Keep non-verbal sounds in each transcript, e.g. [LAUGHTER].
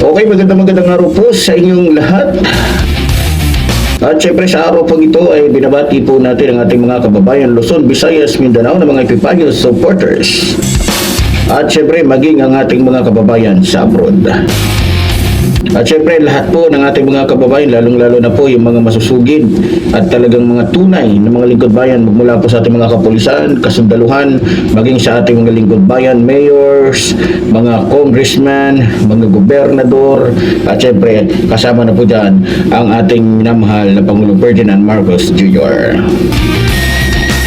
Okay, magandang magandang araw po sa inyong lahat. At syempre sa araw pong ito ay binabati po natin ang ating mga kababayan Luzon, Visayas, Mindanao na mga Epipanyo supporters. At syempre maging ang ating mga kababayan sa abroad. At syempre lahat po ng ating mga kababayan, lalong-lalo na po yung mga masusugid at talagang mga tunay na mga lingkod bayan magmula po sa ating mga kapulisan, kasundaluhan, maging sa ating mga lingkod bayan, mayors, mga congressman, mga gobernador, at syempre kasama na po dyan ang ating minamahal na Pangulong Ferdinand Marcos Jr.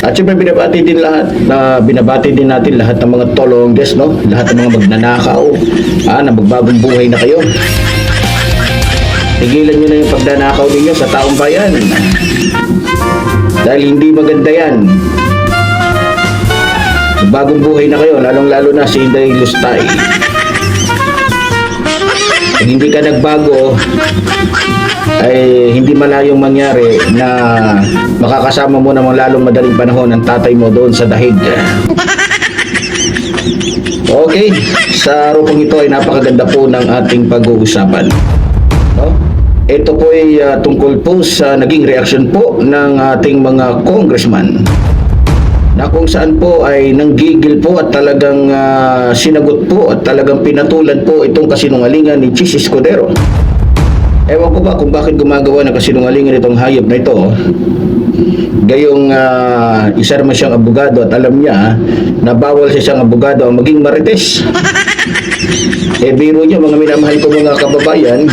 At syempre binabati din lahat na binabati din natin lahat ng mga tolongges no, lahat ng mga magnanakaw, ah, na magbagong buhay na kayo. Tigilan nyo na yung pagdanakaw ninyo sa taong bayan. Dahil hindi maganda yan. Bagong buhay na kayo, lalong-lalo na si Inday Lustay. Kung hindi ka nagbago, ay hindi malayong mangyari na makakasama mo namang lalong madaling panahon ang tatay mo doon sa dahig. Okay, sa araw pong ito ay napakaganda po ng ating pag-uusapan. Ito po ay ah, tungkol po sa naging reaksyon po ng ating mga congressman na kung saan po ay nanggigil po at talagang ah, sinagot po at talagang pinatulan po itong kasinungalingan ni Chis Escudero. Ewan ko ba kung bakit gumagawa ng kasinungalingan itong hayop na ito. Gayong ah, isa naman siyang abogado at alam niya na bawal sa siyang abogado ang maging marites. [LAUGHS] Eh biro niyo mga minamahal ko mga kababayan,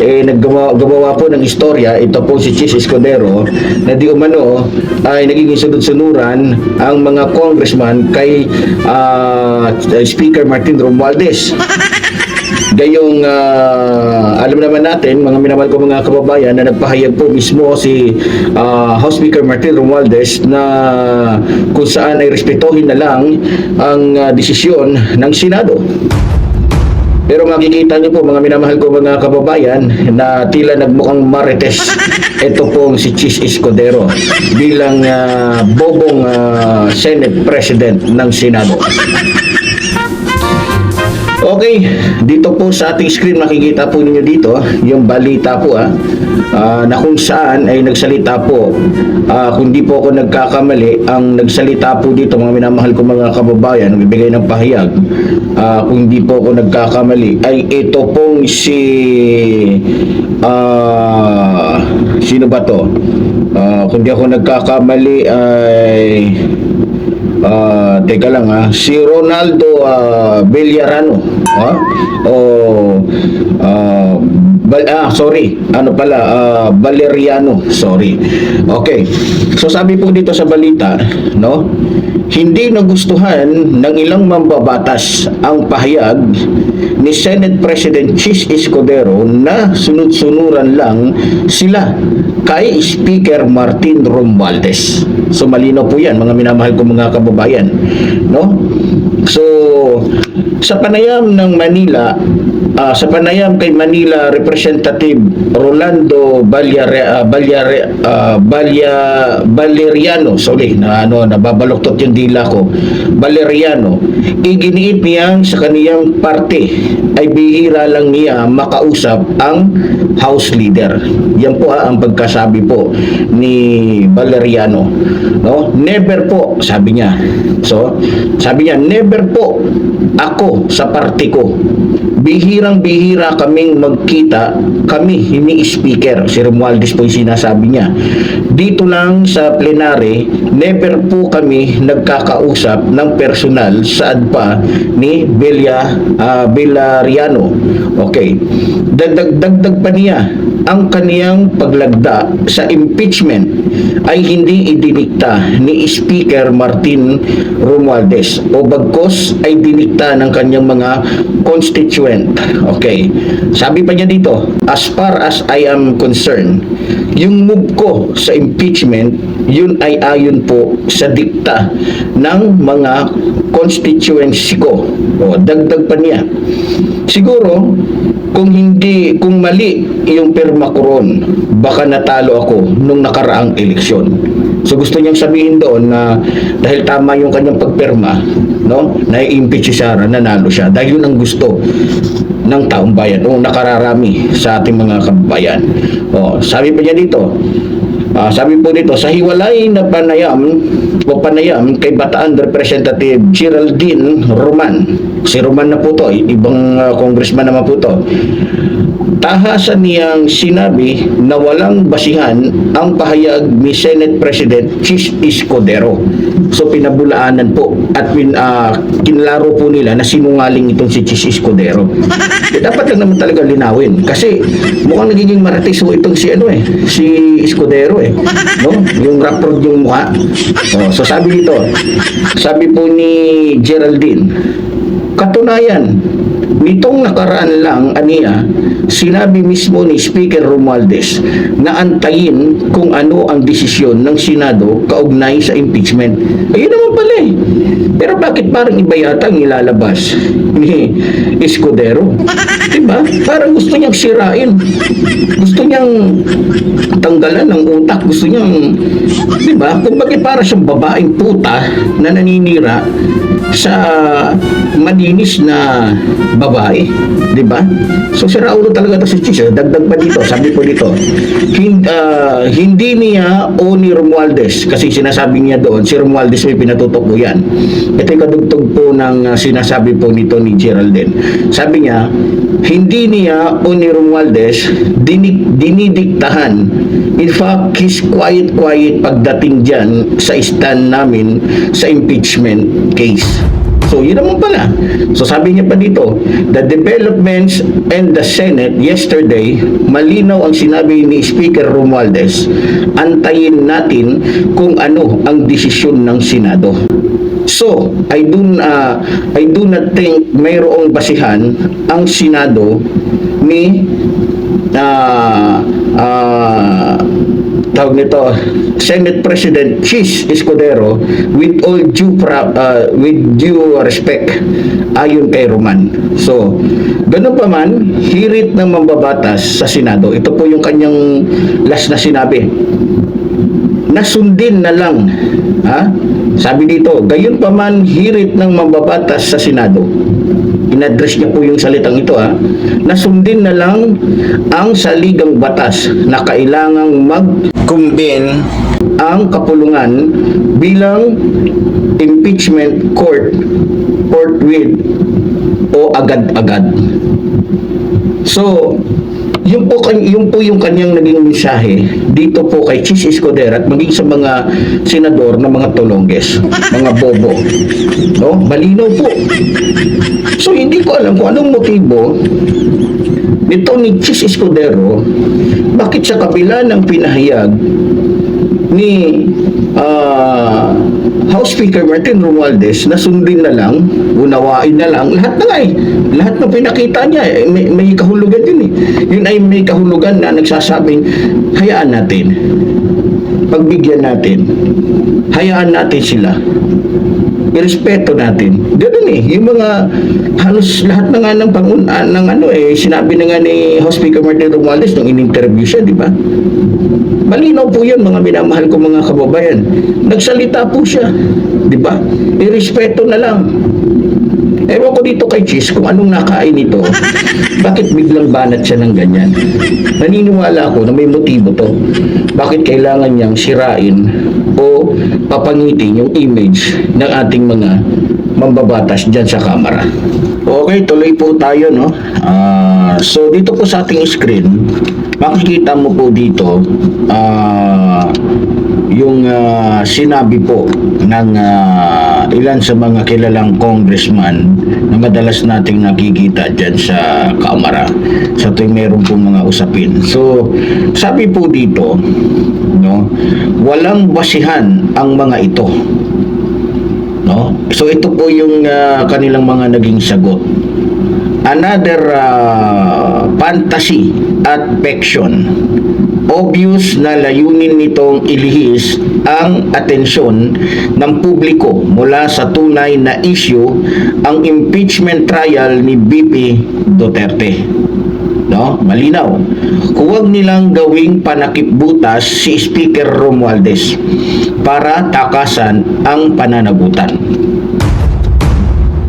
eh naggawa po ng istorya, ito po si Chis Escudero, na di umano ay nagiging sunod-sunuran ang mga congressman kay ah, Speaker Martin Romualdez. [LAUGHS] Gayong ah, alam naman natin, mga minamahal ko mga kababayan, na nagpahayag po mismo si ah, House Speaker Martin Romualdez na kung saan ay respetuhin na lang ang ah, desisyon ng Senado. Pero makikita niyo po mga minamahal ko mga kababayan na tila nagmukhang marites ito pong si Chis Escudero bilang ah, bobong ah, Senate President ng Senado. Okay, dito po sa ating screen makikita po ninyo dito yung balita po ah, ah, na kung saan ay nagsalita po. Ah, kung po ako nagkakamali ang nagsalita po dito mga minamahal ko mga kababayan nagbibigay ng pahayag. Ah, kung di po ako nagkakamali ay ito pong si ah, sino ba to? Ah, kung di ako nagkakamali ay Ah, teka lang ha. Si Ronaldo ah, Villarano, ha? O ah, Bal- ah, sorry. Ano pala? ah, Valeriano. Sorry. Okay. So sabi po dito sa balita, no? Hindi nagustuhan ng ilang mambabatas ang pahayag ni Senate President Chis Escudero na sunod-sunuran lang sila kay Speaker Martin Romualdez. So malinaw po 'yan mga minamahal ko mga kababayan, no? So sa panayam ng Manila, ah, sa panayam kay Manila Representative Rolando Balyare, uh, Balyare, ah, Balya, Valeriano, sorry, na ano, nababaloktot yung dila ko, Valeriano, iginiit niyang sa kaniyang parte ay bihira lang niya makausap ang House Leader. Yan po ah, ang pagkasabi po ni Valeriano. No? Never po, sabi niya. So, sabi niya, never po ako sa parte ko bihirang bihira kaming magkita kami ni speaker. Si Romualdez po yung sinasabi niya. Dito lang sa plenary never po kami nagkakausap ng personal saad pa ni Belia uh, Belariano okay. Dagdag dagdag pa niya ang kaniyang paglagda sa impeachment ay hindi idinikta ni Speaker Martin Romualdez. O bagkos ay dinikta ng kanyang mga constituent. Okay. Sabi pa niya dito, as far as I am concerned, yung move ko sa impeachment, yun ay ayon po sa dikta ng mga constituency ko. O, dagdag pa niya. Siguro, kung hindi, kung mali yung pirma ko ron, baka natalo ako nung nakaraang eleksyon. So gusto niyang sabihin doon na dahil tama yung kanyang pagpirma, no? Na i-impeach si Sara, nanalo siya. Dahil yun ang gusto ng taong bayan o nakararami sa ating mga kababayan. O, sabi pa niya dito, ah, sabi po dito, sa hiwalay na panayam o panayam kay Bataan Representative Geraldine Roman. Si Roman na po to, ibang ah, congressman naman po to. Tahasan niyang sinabi na walang basihan ang pahayag ni Senate President Chis Escudero. So pinabulaanan po at pin, ah, kinlaro po nila na sinungaling itong si Chis Escudero. Eh, dapat lang naman talaga linawin kasi mukhang nagiging marites po itong si ano eh, si Escudero eh. No? Yung rapper yung mukha. Oh, so sabi dito, sabi po ni Geraldine, Katunayan, nitong nakaraan lang, aniya, sinabi mismo ni Speaker Romualdez na antayin kung ano ang desisyon ng Senado kaugnay sa impeachment. Ayun naman pala eh. Pero bakit parang iba yata ang ilalabas ni Escudero? Diba? Parang gusto niyang sirain. Gusto niyang tanggalan ng utak. Gusto niyang, diba? Kung bakit para siyang babaeng puta na naninira sa malinis na babae, 'di ba? So si Raulo talaga to si Chis, eh. dagdag pa dito, sabi po dito. Hindi, hindi niya o ni Romualdez kasi sinasabi niya doon, si Romualdez may pinatutok po yan. Ito yung kadugtog po ng ah, sinasabi po nito ni Geraldine. Sabi niya, hindi niya o ni Romualdez dinik, dinidiktahan. In fact, he's quiet-quiet pagdating dyan sa stand namin sa impeachment case. So, yun naman pala. So, sabi niya pa dito, the developments and the Senate yesterday, malinaw ang sinabi ni Speaker Romualdez, antayin natin kung ano ang desisyon ng Senado. So, I do, uh, I do not think mayroong basihan ang Senado ni uh, uh, tawag nito Senate President Chis Escudero with all due pra, uh, with due respect ayon kay Roman. So, ganun pa man, hirit ng mambabatas sa Senado. Ito po yung kanyang last na sinabi. Nasundin na lang, ha? Sabi dito, gayon pa man hirit ng mambabatas sa Senado. Inaddress niya po yung salitang ito ha, nasundin na lang ang saligang batas na kailangang mag-convene ang kapulungan bilang impeachment court forthwith o agad-agad. So, yun po, yun po yung kanyang naging mensahe dito po kay Chis Escudero at maging sa mga senador na mga tulongges, mga bobo. No? Malinaw po. So, hindi ko alam kung anong motibo nito ni Chis Escudero bakit sa kabila ng pinahayag ni ah, House Speaker Martin Romualdez na sundin na lang, unawain na lang, lahat na nga eh. Lahat ng pinakita niya, eh, may, may kahulugan din eh. Yun ay may kahulugan na nagsasabing, hayaan natin. Pagbigyan natin. Hayaan natin sila. Irespeto natin. Ganun eh. Yung mga halos lahat na nga ng pangun ah, ng ano eh, sinabi na nga ni House Speaker Martin Romualdez nung in-interview siya, di ba? Malinaw po yun, mga minamahal ko mga kababayan. Nagsalita po siya, di ba? Irespeto na lang. Ewan ko dito kay Chis kung anong nakain ito. Bakit biglang banat siya ng ganyan? Naniniwala ako na may motibo to. Bakit kailangan niyang sirain o papangitin yung image ng ating mga mambabatas dyan sa kamera. Okay, tuloy po tayo, no? Ah, so, dito po sa ating screen, makikita mo po dito, ah, yung ah, sinabi po ng ah, ilan sa mga kilalang congressman na madalas nating nakikita dyan sa kamera sa tuwing meron pong mga usapin. So, sabi po dito, no, walang basihan ang mga ito. No? So ito po yung ah, kanilang mga naging sagot. Another ah, fantasy at fiction. Obvious na layunin nitong ilihis ang atensyon ng publiko mula sa tunay na issue ang impeachment trial ni BP Duterte. No? Malinaw. Huwag nilang gawing panakipbutas si Speaker Romualdez para takasan ang pananagutan.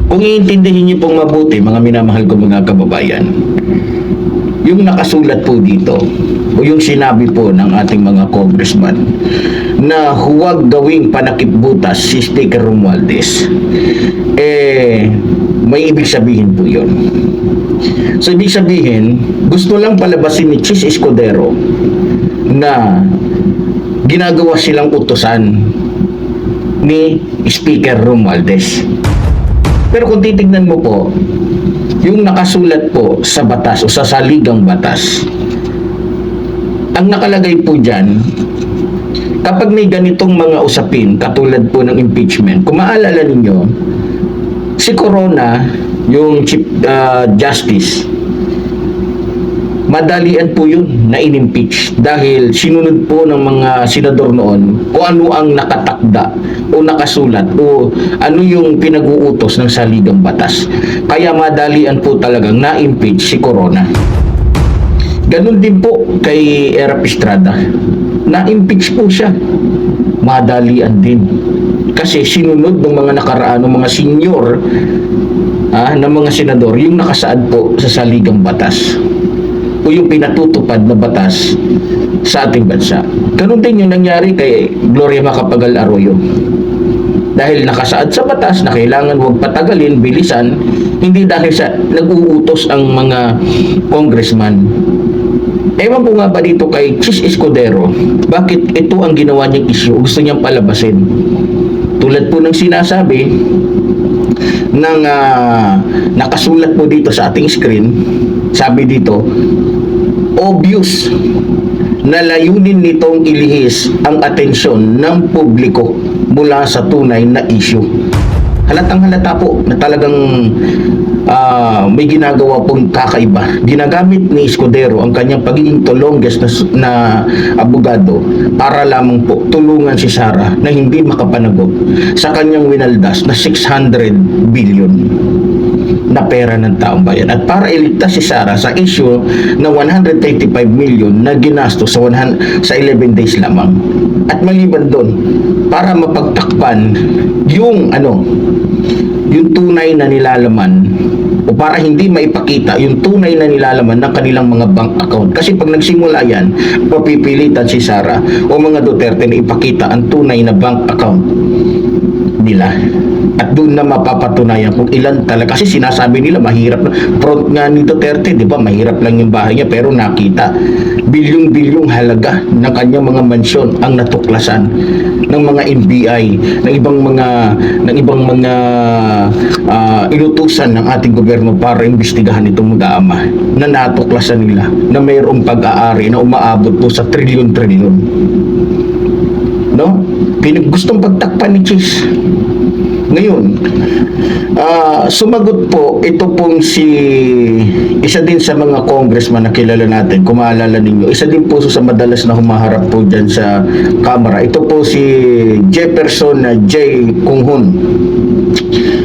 Kung iintindihin niyo pong mabuti, mga minamahal ko mga kababayan, yung nakasulat po dito, o yung sinabi po ng ating mga congressman, na huwag gawing panakipbutas si Speaker Romualdez, eh, may ibig sabihin po yun. So, ibig sabihin, gusto lang palabasin ni Chis Escudero na ginagawa silang utosan ni Speaker Romualdez. Pero kung titignan mo po, yung nakasulat po sa batas o sa saligang batas, ang nakalagay po dyan, kapag may ganitong mga usapin, katulad po ng impeachment, kung maalala ninyo, si Corona, yung Chief ah, Justice, madalian po yun na inimpeach dahil sinunod po ng mga senador noon kung ano ang nakatakda o nakasulat o ano yung pinag-uutos ng saligang batas. Kaya madalian po talagang na-impeach si Corona. Ganon din po kay Erap Estrada. Na-impeach po siya. Madalian din. Kasi sinunod ng mga nakaraan, ng mga senior ah, ng mga senador, yung nakasaad po sa saligang batas o yung pinatutupad na batas sa ating bansa. Ganon din yung nangyari kay Gloria Macapagal Arroyo. Dahil nakasaad sa batas na kailangan huwag patagalin, bilisan, hindi dahil sa nag-uutos ang mga congressman. Ewan ko nga ba dito kay Chis Escudero, bakit ito ang ginawa niyang issue, gusto niyang palabasin. Tulad po ng sinasabi, ng ah, nakasulat po dito sa ating screen, sabi dito, obvious na layunin nitong ilihis ang atensyon ng publiko mula sa tunay na issue. Halatang halata po na talagang ah, may ginagawa pong kakaiba. Ginagamit ni Escudero ang kanyang pagiging tulongges na, na abogado para lamang po tulungan si Sara na hindi makapanagot sa kanyang winaldas na 600 billion na pera ng taong bayan at para iligtas si Sara sa issue na 135 million na ginasto sa 100, sa 11 days lamang. At maliban doon, para mapagtakpan yung ano, yung tunay na nilalaman o para hindi maipakita yung tunay na nilalaman ng kanilang mga bank account. Kasi pag nagsimula yan, papipilitan si Sara o mga Duterte na ipakita ang tunay na bank account nila. At doon na mapapatunayan kung ilan talaga. Kasi sinasabi nila mahirap. na- Front nga ni Duterte, di ba? Mahirap lang yung bahay niya. Pero nakita, bilyong-bilyong halaga ng kanyang mga mansyon ang natuklasan ng mga NBI, ng ibang mga ng ibang mga ah, inutusan ng ating gobyerno para imbestigahan itong mag-aama na natuklasan nila na mayroong pag-aari na umaabot po sa trilyon-trilyon. No? Pinag gustong pagtakpan ni Chis. Ngayon, ah, sumagot po ito pong si isa din sa mga congressman na kilala natin, kung maalala ninyo, isa din po sa madalas na humaharap po dyan sa camera. Ito po si Jefferson J. Kunghun.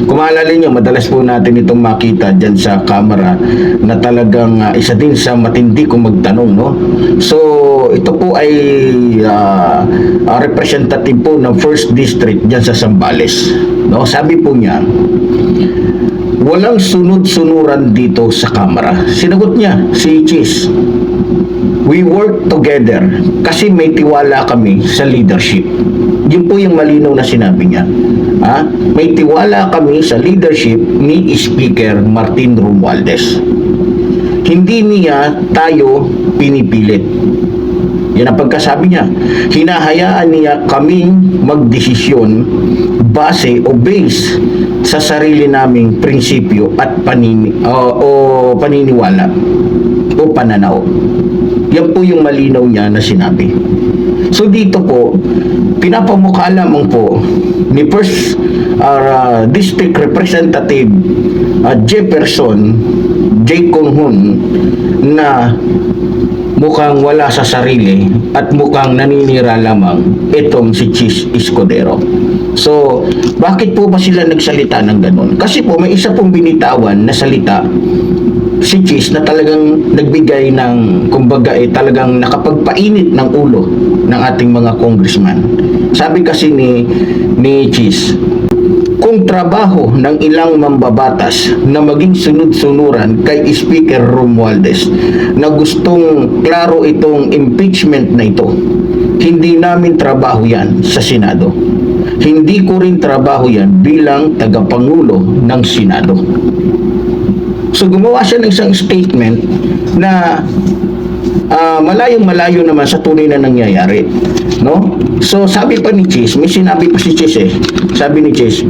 Kung maalala nyo, madalas po natin itong makita dyan sa camera na talagang ah, isa din sa matindi kung magtanong, no? So, ito po ay ah, representative po ng First District dyan sa Sambales. No? Sabi po niya, walang sunod-sunuran dito sa kamera. Sinagot niya, si Chis, we work together kasi may tiwala kami sa leadership. Yun po yung malinaw na sinabi niya. Ha? May tiwala kami sa leadership ni Speaker Martin Romualdez. Hindi niya tayo pinipilit. Yan ang pagkasabi niya. Hinahayaan niya kaming magdesisyon base o base sa sarili naming prinsipyo at panini, o, o paniniwala o pananaw. Yan po yung malinaw niya na sinabi. So dito po, pinapamukha lamang po ni First uh, District Representative uh, Jefferson J. Conghun na mukhang wala sa sarili at mukhang naninira lamang itong si Chis Escudero. So, bakit po ba sila nagsalita ng ganun? Kasi po may isa pong binitawan na salita si Cheese na talagang nagbigay ng kumbaga eh, talagang nakapagpainit ng ulo ng ating mga congressman. Sabi kasi ni ni Cheese, kung trabaho ng ilang mambabatas na maging sunod-sunuran kay Speaker Romualdez na gustong klaro itong impeachment na ito, hindi namin trabaho yan sa Senado. Hindi ko rin trabaho yan bilang tagapangulo ng Senado. So gumawa siya ng isang statement na ah, malayong malayo naman sa tunay na nangyayari. No? So sabi pa ni Chis, may sinabi pa si Chis eh. Sabi ni Chis,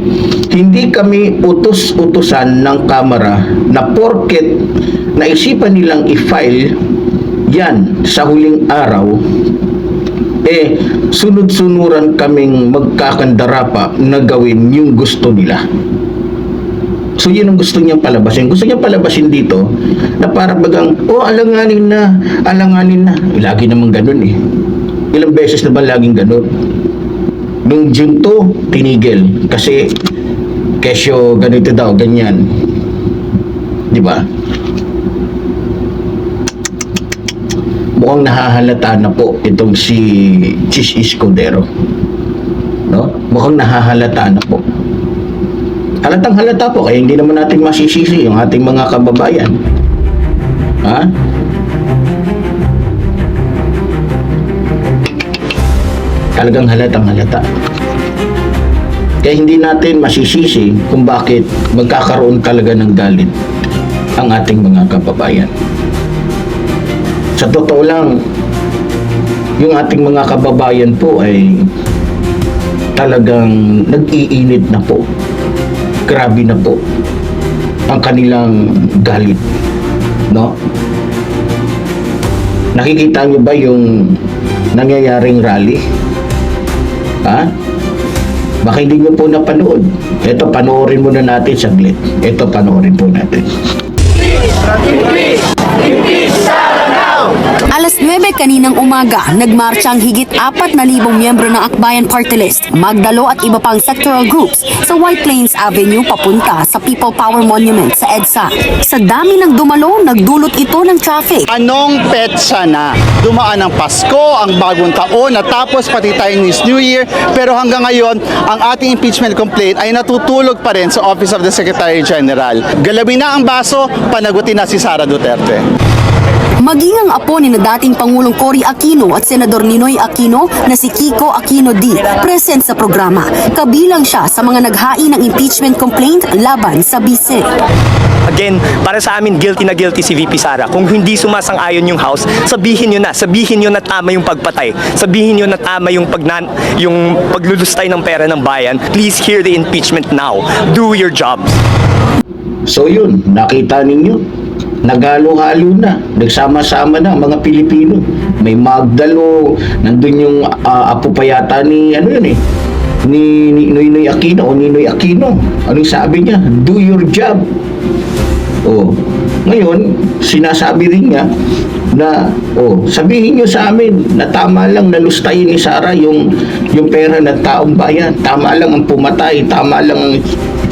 hindi kami utos-utusan ng Kamara na porket naisipan nilang i-file yan sa huling araw eh sunod-sunuran kaming magkakandara pa na gawin yung gusto nila. So yun ang gusto niyang palabasin. Gusto niyang palabasin dito na para bagang, oh alanganin na, alanganin na. Lagi namang ganun eh. Ilang beses na ba laging ganun? Nung June 2, tinigil. Kasi, kesyo ganito daw, ganyan. Di ba? Mukhang nahahalata na po itong si Chis Escudero. No? Mukhang nahahalata na po. Halatang halata po, kaya hindi naman natin masisisi yung ating mga kababayan. Ha? Talagang halatang halata. Kaya hindi natin masisisi kung bakit magkakaroon talaga ng galit ang ating mga kababayan. Sa totoo lang, yung ating mga kababayan po ay talagang nag-iinit na po grabe na po ang kanilang galit. No? Nakikita niyo ba yung nangyayaring rally? Ha? Baka hindi niyo po napanood. Ito, panoorin muna natin saglit. Ito, panoorin po natin. Alas 9 kaninang umaga, nagmarcha ang higit 4,000 miyembro ng Akbayan Party List, Magdalo at iba pang sectoral groups sa White Plains Avenue papunta sa People Power Monument sa EDSA. Sa dami ng dumalo, nagdulot ito ng traffic. Anong petsa na? Dumaan ang Pasko, ang bagong taon, natapos pati Chinese New Year, pero hanggang ngayon, ang ating impeachment complaint ay natutulog pa rin sa Office of the Secretary General. Galawin na ang baso, panagutin na si Sara Duterte. Maging ang apo ni na dating Pangulong Cory Aquino at Senador Ninoy Aquino na si Kiko Aquino D present sa programa. Kabilang siya sa mga naghain ng impeachment complaint laban sa bise. Again, para sa amin, guilty na guilty si VP Sara. Kung hindi sumasang-ayon yung House, sabihin nyo na. Sabihin nyo na tama yung pagpatay. Sabihin nyo na tama yung, pagnan yung paglulustay ng pera ng bayan. Please hear the impeachment now. Do your jobs. So yun, nakita ninyo. Nagalo-halo na. Nagsama-sama na mga Pilipino. May Magdalo, nandun yung ah, apo pa yata ni, ano yun eh, ni, ni Noynoy Aquino o Ninoy Aquino. Anong sabi niya? Do your job. Oh. Ngayon, sinasabi rin niya na oh, sabihin niyo sa amin na tama lang nalustayin ni Sara yung yung pera ng taong bayan. Tama lang ang pumatay, tama lang ang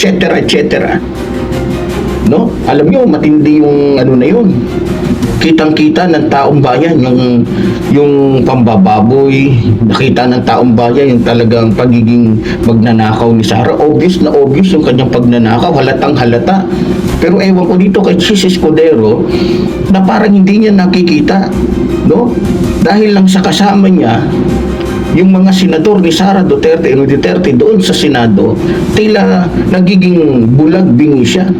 et cetera. No? Alam niyo, matindi yung ano na yun. Kitang-kita ng taong bayan yung yung pambababoy, nakita ng taong bayan yung talagang pagiging magnanakaw ni Sara. Obvious na obvious yung kanyang pagnanakaw, halatang halata. Pero ewan ko dito kay Chis Escudero na parang hindi niya nakikita, no? Dahil lang sa kasama niya yung mga senador ni Sara Duterte and Duterte doon sa Senado, tila nagiging bulag bingi siya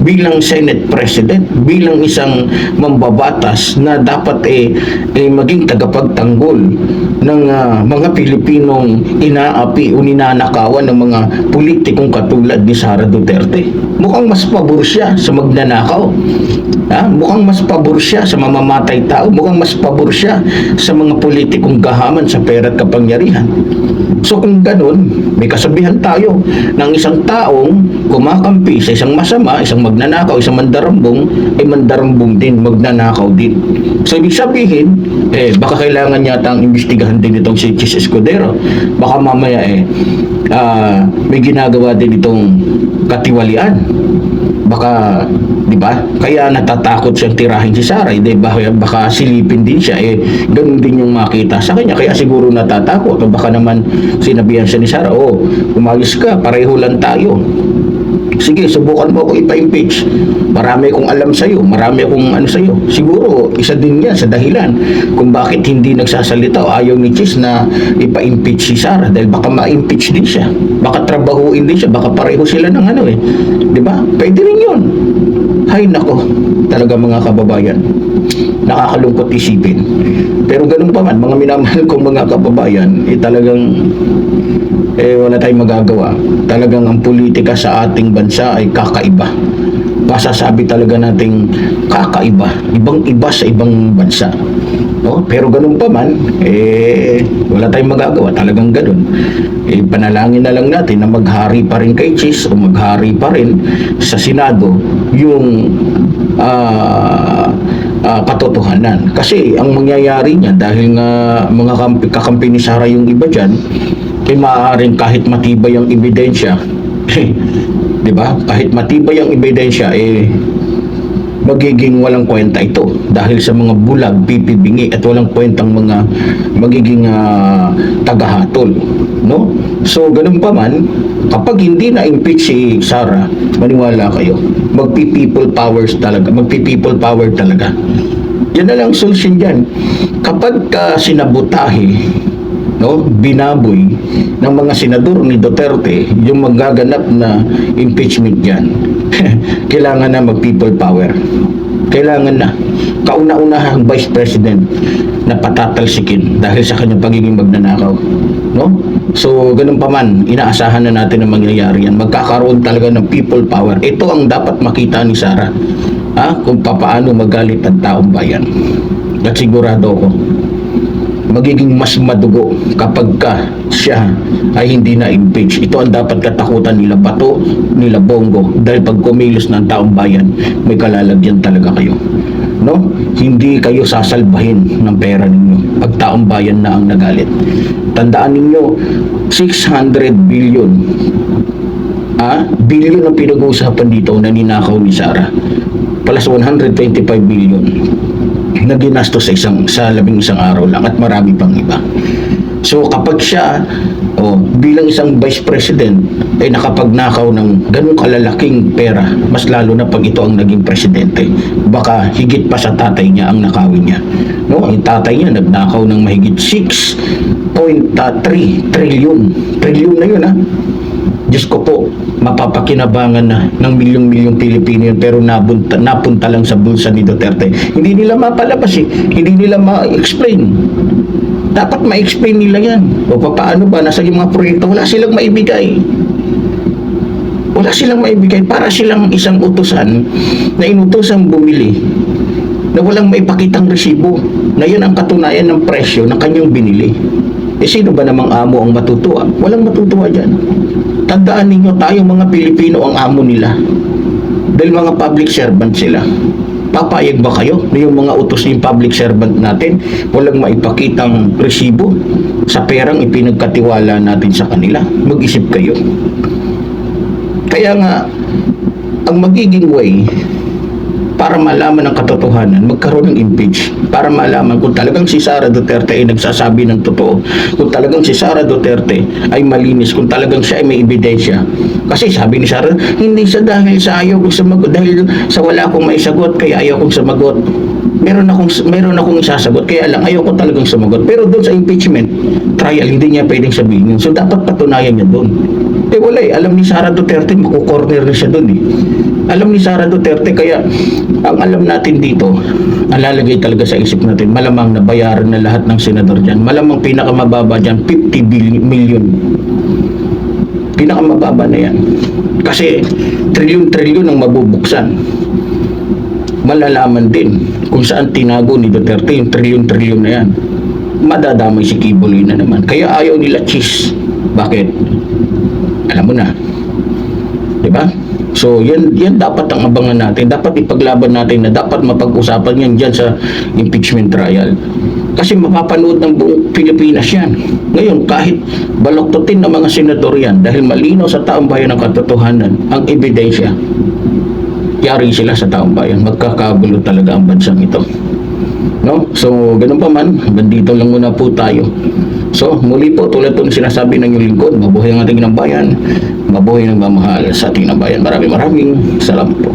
bilang Senate President, bilang isang mambabatas na dapat eh, eh maging tagapagtanggol ng ah, mga Pilipinong inaapi o ninanakawan ng mga politikong katulad ni Sara Duterte. Mukhang mas pabor siya sa magnanakaw. Ha? Mukhang mas pabor siya sa mamamatay tao. Mukhang mas pabor siya sa mga politikong gahaman sa pera at kapangyarihan. So kung ganun, may kasabihan tayo ng isang taong kumakampi sa isang masama, isang magnanakaw, isang mandarambong, ay mandarambong din, magnanakaw din. So ibig sabihin, eh, baka kailangan yata ang imbestigahan din itong si Chis Escudero. Baka mamaya eh, ah, may ginagawa din itong katiwalian. Baka di ba? Kaya natatakot siyang tirahin si Sarah. Di ba baka silipin din siya. Eh ganun din yung makita sa kanya. Kaya siguro natatakot. O baka naman sinabihan siya ni Sarah oh umalis ka. Pareho lang tayo sige subukan mo ako ipa-impeach marami akong alam sa'yo marami akong ano sa'yo. Siguro isa din yan sa dahilan kung bakit hindi nagsasalita o ayaw ni Chis na ipa-impeach si Sarah dahil baka ma-impeach din siya. Baka trabahuin din siya baka pareho sila ng ano eh. Ba? Pwede rin yun. Hay nako talaga mga kababayan nakakalungkot isipin pero ganun pa man mga minamahal kong mga kababayan eh talagang eh wala tayong magagawa. Talagang ang politika sa ating bansa ay kakaiba. Masasabi talaga nating kakaiba, ibang iba sa ibang bansa. No? Pero ganun pa man, eh, wala tayong magagawa. Talagang ganun. Eh, panalangin na lang natin na maghari pa rin kay Chis o maghari pa rin sa Senado yung ah ah, katotohanan. Kasi ang mangyayari niya dahil nga mga kampi, kakampi ni Sara yung iba dyan, eh maaaring kahit matibay ang ebidensya, [LAUGHS] di ba? Kahit matibay ang ebidensya, eh magiging walang kwenta ito. Dahil sa mga bulag, pipibingi at walang kwentang mga magiging ah, tagahatol no? So ganun pa man kapag hindi na impeach si Sara maniwala kayo magpi people powers talaga magpi people power talaga. Yan na lang solusyon dyan. Kapag ka sinabutahe no binaboy ng mga senador ni Duterte yung magaganap na impeachment diyan [LAUGHS] kailangan na mag people power. Kailangan na. Kauna-unahang vice president na patatalsikin dahil sa kanyang pagiging magnanakaw no? So ganun pa man inaasahan na natin na mangyayari yan. Magkakaroon talaga ng people power. Ito ang dapat makita ni Sara ha? Kung papaano magalit ang taong bayan. At sigurado ko magiging mas madugo kapag ka siya ay hindi na impeach. Ito ang dapat katakutan nila Bato, nila Bongo dahil pag kumilos ng taong bayan, may kalalagyan talaga kayo. No? Hindi kayo sasalbahin ng pera ninyo pag taong bayan na ang nagalit. Tandaan ninyo, 600 billion ah, billion ang pinag-uusapan dito na ninakaw ni Sara. Plus 125 billion na ginastos sa isang sa labing isang araw lang at marami pang iba. So kapag siya oh, bilang isang vice president ay nakapagnakaw ng ganung kalalaking pera, mas lalo na pag ito ang naging presidente, baka higit pa sa tatay niya ang nakawin niya. No, ang tatay niya nagnakaw ng mahigit 6.3 trillion. Trillion na yun ha. Diyos ko po, mapapakinabangan na ng milyong-milyong Pilipino yun pero napunta, napunta lang sa bulsa ni Duterte. Hindi nila mapalabas eh. Hindi nila ma-explain. Dapat ma-explain nila yan. O paano ba, nasa yung mga proyekto, wala silang maibigay. Wala silang maibigay. Para silang isang utusan na inutosang bumili na walang maipakitang resibo na yan ang katunayan ng presyo na kanyang binili. Eh sino ba namang amo ang matutuwa? Walang matutuwa dyan. Tandaan ninyo tayong mga Pilipino ang amo nila. Dahil mga public servant sila. Papayag ba kayo na yung mga utos ng public servant natin walang maipakitang resibo sa perang ipinagkatiwala natin sa kanila? Mag-isip kayo. Kaya nga, ang magiging way para malaman ang katotohanan, magkaroon ng impeach. Para malaman kung talagang si Sara Duterte ay nagsasabi ng totoo. Kung talagang si Sara Duterte ay malinis. Kung talagang siya ay may ebidensya. Kasi sabi ni Sara, hindi siya dahil sa ayaw kong sumagot. Dahil sa wala akong may sagot, kaya ayaw kong sumagot. Meron akong, meron akong isasagot, kaya lang ayaw ko talagang sumagot. Pero doon sa impeachment trial, hindi niya pwedeng sabihin yun. So dapat patunayan niya doon. Eh wala eh, alam ni Sara Duterte, makukorner siya doon eh. Alam ni Sara Duterte, kaya ang alam natin dito, ang lalagay talaga sa isip natin, malamang na bayaran na lahat ng senador dyan. Malamang pinakamababa dyan, 50 billion, million. Pinakamababa na yan. Kasi trilyon-trilyon ang mabubuksan. Malalaman din kung saan tinago ni Duterte yung trilyon-trilyon na yan. madadamay si Kibuloy na naman. Kaya ayaw nila cheese. Bakit? Alam mo na. Di ba? So, yan, yan dapat ang abangan natin. Dapat ipaglaban natin na dapat mapag-usapan yan dyan sa impeachment trial. Kasi mapapanood ng buong Pilipinas yan. Ngayon, kahit baloktotin ng mga senador yan, dahil malinaw sa taong bayan ang katotohanan, ang ebidensya, yari sila sa taong bayan. Magkakagulo talaga ang bansang ito. No? So, ganun pa man, bandito lang muna po tayo. So, muli po, tulad po ng sinasabi ng inyong lingkod, mabuhay ang ating ng bayan, mabuhay ng mamahal sa ating ng bayan. Maraming maraming salamat po.